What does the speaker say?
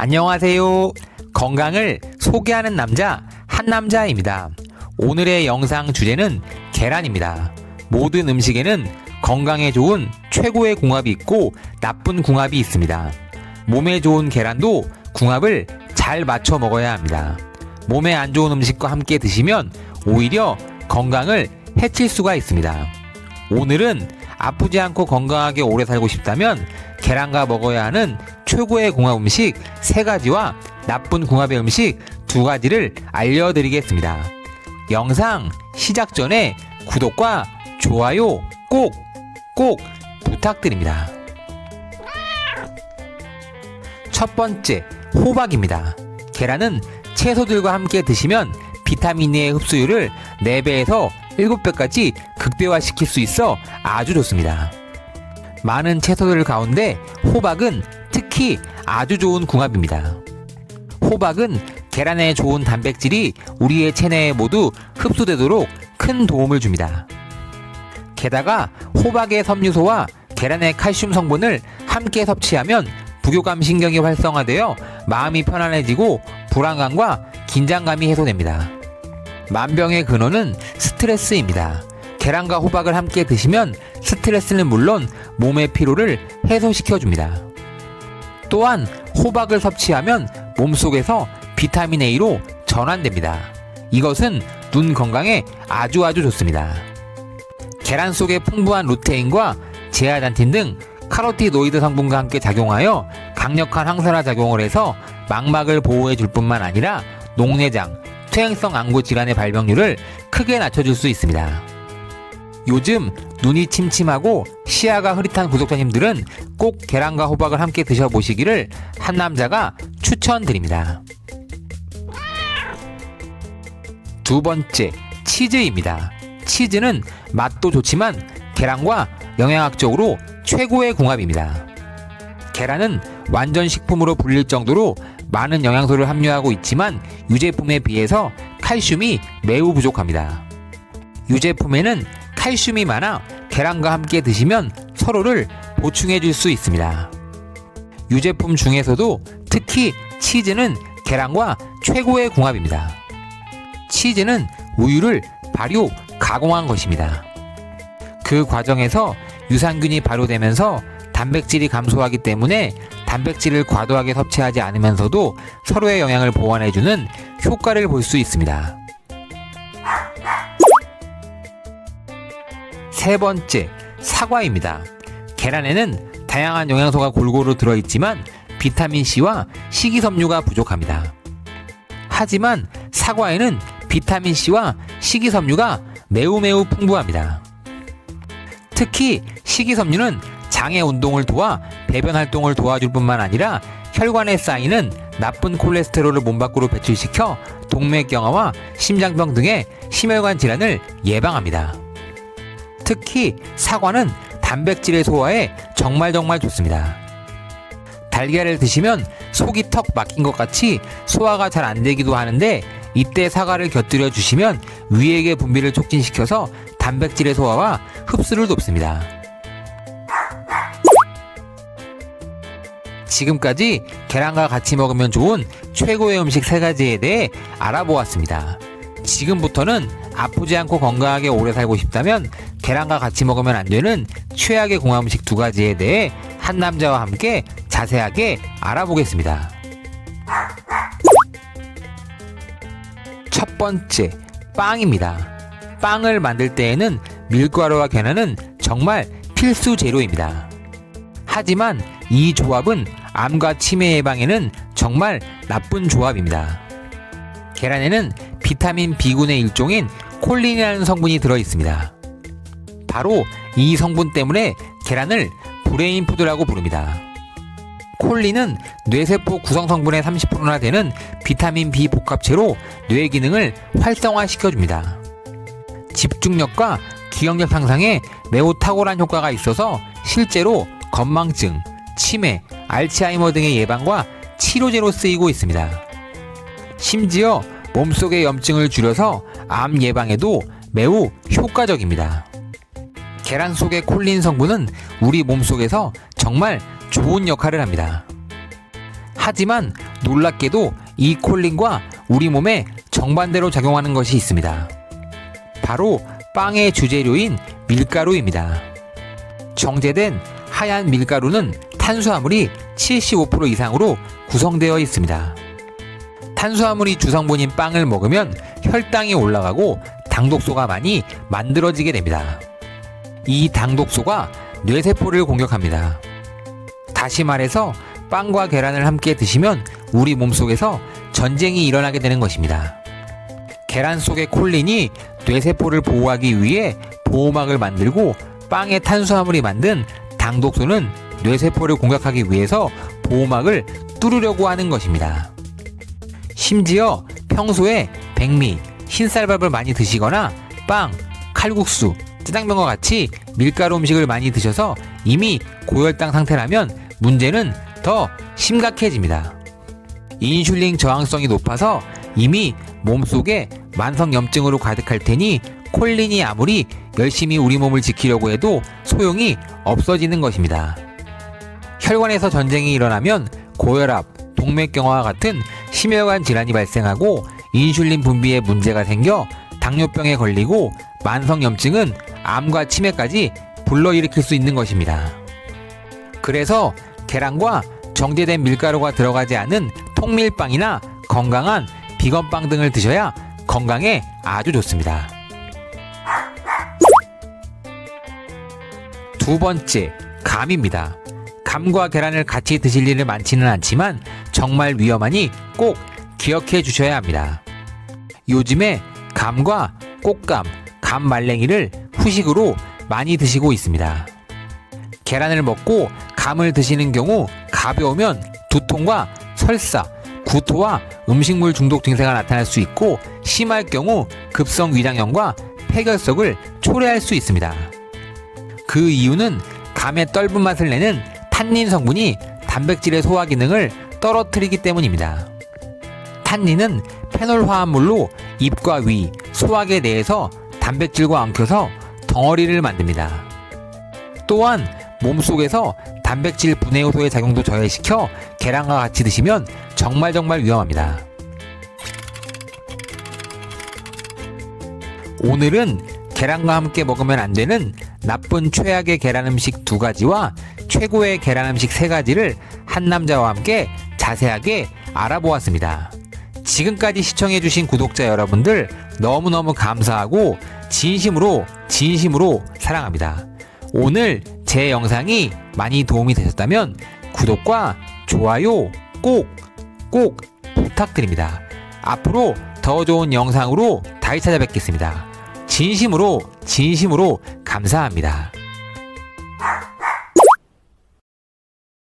안녕하세요. 건강을 소개하는 남자, 한남자입니다. 오늘의 영상 주제는 계란입니다. 모든 음식에는 건강에 좋은 최고의 궁합이 있고 나쁜 궁합이 있습니다. 몸에 좋은 계란도 궁합을 잘 맞춰 먹어야 합니다. 몸에 안 좋은 음식과 함께 드시면 오히려 건강을 해칠 수가 있습니다. 오늘은 아프지 않고 건강하게 오래 살고 싶다면 계란과 먹어야 하는 최고의 궁합 음식 세 가지와 나쁜 궁합의 음식 두 가지를 알려드리겠습니다. 영상 시작 전에 구독과 좋아요 꼭, 꼭 부탁드립니다. 첫 번째, 호박입니다. 계란은 채소들과 함께 드시면 비타민 E의 흡수율을 4배에서 7배까지 극대화시킬 수 있어 아주 좋습니다. 많은 채소들 가운데 호박은 특히 아주 좋은 궁합입니다. 호박은 계란에 좋은 단백질이 우리의 체내에 모두 흡수되도록 큰 도움을 줍니다. 게다가 호박의 섬유소와 계란의 칼슘 성분을 함께 섭취하면 부교감 신경이 활성화되어 마음이 편안해지고 불안감과 긴장감이 해소됩니다. 만병의 근원은 스트레스입니다. 계란과 호박을 함께 드시면 스트레스는 물론 몸의 피로를 해소시켜 줍니다. 또한 호박을 섭취하면 몸속에서 비타민 A로 전환됩니다. 이것은 눈 건강에 아주 아주 좋습니다. 계란 속에 풍부한 루테인과 제아잔틴 등 카로티노이드 성분과 함께 작용하여 강력한 항산화 작용을 해서 망막을 보호해 줄 뿐만 아니라 녹내장, 퇴행성 안구 질환의 발병률을 크게 낮춰줄 수 있습니다. 요즘 눈이 침침하고 시야가 흐릿한 구독자님들은 꼭 계란과 호박을 함께 드셔보시기를 한 남자가 추천드립니다. 두 번째, 치즈입니다. 치즈는 맛도 좋지만 계란과 영양학적으로 최고의 궁합입니다. 계란은 완전 식품으로 불릴 정도로 많은 영양소를 함유하고 있지만 유제품에 비해서 칼슘이 매우 부족합니다. 유제품에는 칼슘이 많아 계란과 함께 드시면 서로를 보충해 줄 수 있습니다. 유제품 중에서도 특히 치즈는 계란과 최고의 궁합입니다. 치즈는 우유를 발효, 가공한 것입니다. 그 과정에서 유산균이 발효되면서 단백질이 감소하기 때문에 단백질을 과도하게 섭취하지 않으면서도 서로의 영양을 보완해주는 효과를 볼 수 있습니다. 세 번째, 사과입니다. 계란에는 다양한 영양소가 골고루 들어있지만 비타민C와 식이섬유가 부족합니다. 하지만 사과에는 비타민C와 식이섬유가 매우 매우 풍부합니다. 특히 식이섬유는 장의 운동을 도와 배변 활동을 도와줄 뿐만 아니라 혈관에 쌓이는 나쁜 콜레스테롤을 몸 밖으로 배출시켜 동맥경화와 심장병 등의 심혈관 질환을 예방합니다. 특히 사과는 단백질의 소화에 정말 정말 좋습니다. 달걀을 드시면 속이 턱 막힌 것 같이 소화가 잘 안 되기도 하는데 이때 사과를 곁들여 주시면 위액의 분비를 촉진시켜서 단백질의 소화와 흡수를 돕습니다. 지금까지 계란과 같이 먹으면 좋은 최고의 음식 세 가지에 대해 알아보았습니다. 지금부터는 아프지 않고 건강하게 오래 살고 싶다면 계란과 같이 먹으면 안 되는 최악의 공화 음식 두 가지에 대해 한 남자와 함께 자세하게 알아보겠습니다. 첫 번째, 빵입니다. 빵을 만들 때에는 밀가루와 계란은 정말 필수 재료입니다. 하지만 이 조합은 암과 치매 예방에는 정말 나쁜 조합입니다. 계란에는 비타민 B군의 일종인 콜린이라는 성분이 들어 있습니다. 바로 이 성분 때문에 계란을 브레인 푸드라고 부릅니다. 콜린은 뇌세포 구성 성분의 30%나 되는 비타민 B 복합체로 뇌 기능을 활성화시켜줍니다. 집중력과 기억력 향상에 매우 탁월한 효과가 있어서 실제로 건망증, 치매, 알츠하이머 등의 예방과 치료제로 쓰이고 있습니다. 심지어 몸속의 염증을 줄여서 암 예방에도 매우 효과적입니다. 계란 속의 콜린 성분은 우리 몸속에서 정말 좋은 역할을 합니다. 하지만 놀랍게도 이 콜린과 우리 몸에 정반대로 작용하는 것이 있습니다. 바로 빵의 주재료인 밀가루입니다. 정제된 하얀 밀가루는 탄수화물이 75% 이상으로 구성되어 있습니다. 탄수화물이 주성분인 빵을 먹으면 혈당이 올라가고 당독소가 많이 만들어지게 됩니다. 이 당독소가 뇌세포를 공격합니다. 다시 말해서 빵과 계란을 함께 드시면 우리 몸속에서 전쟁이 일어나게 되는 것입니다. 계란 속의 콜린이 뇌세포를 보호하기 위해 보호막을 만들고 빵의 탄수화물이 만든 당독소는 뇌세포를 공격하기 위해서 보호막을 뚫으려고 하는 것입니다. 심지어 평소에 백미, 흰쌀밥을 많이 드시거나 빵, 칼국수, 짜장면과 같이 밀가루 음식을 많이 드셔서 이미 고혈당 상태라면 문제는 더 심각해집니다. 인슐린 저항성이 높아서 이미 몸속에 만성염증으로 가득할 테니 콜린이 아무리 열심히 우리 몸을 지키려고 해도 소용이 없어지는 것입니다. 혈관에서 전쟁이 일어나면 고혈압, 동맥경화와 같은 심혈관 질환이 발생하고 인슐린 분비에 문제가 생겨 당뇨병에 걸리고 만성염증은 암과 치매까지 불러일으킬 수 있는 것입니다. 그래서 계란과 정제된 밀가루가 들어가지 않은 통밀빵이나 건강한 비건빵 등을 드셔야 건강에 아주 좋습니다. 두 번째, 감입니다. 감과 계란을 같이 드실 일은 많지는 않지만 정말 위험하니 꼭 기억해 주셔야 합니다. 요즘에 감과 꽃감, 감 말랭이를 후식으로 많이 드시고 있습니다. 계란을 먹고 감을 드시는 경우 가벼우면 두통과 설사, 구토와 음식물 중독 증세가 나타날 수 있고 심할 경우 급성 위장염과 폐결석을 초래할 수 있습니다. 그 이유는 감의 떫은 맛을 내는 탄닌 성분이 단백질의 소화 기능을 떨어뜨리기 때문입니다. 탄닌은 페놀 화합물로 입과 위, 소화계 내에서 단백질과 엉켜서 덩어리를 만듭니다. 또한 몸속에서 단백질 분해 효소의 작용도 저해시켜 계란과 같이 드시면 정말 정말 위험합니다. 오늘은 계란과 함께 먹으면 안 되는 나쁜 최악의 계란 음식 두 가지와 최고의 계란 음식 세 가지를 한 남자와 함께 자세하게 알아보았습니다. 지금까지 시청해주신 구독자 여러분들 너무너무 감사하고 진심으로 진심으로 사랑합니다. 오늘 제 영상이 많이 도움이 되셨다면 구독과 좋아요 꼭, 꼭 부탁드립니다. 앞으로 더 좋은 영상으로 다시 찾아뵙겠습니다. 진심으로, 진심으로 감사합니다.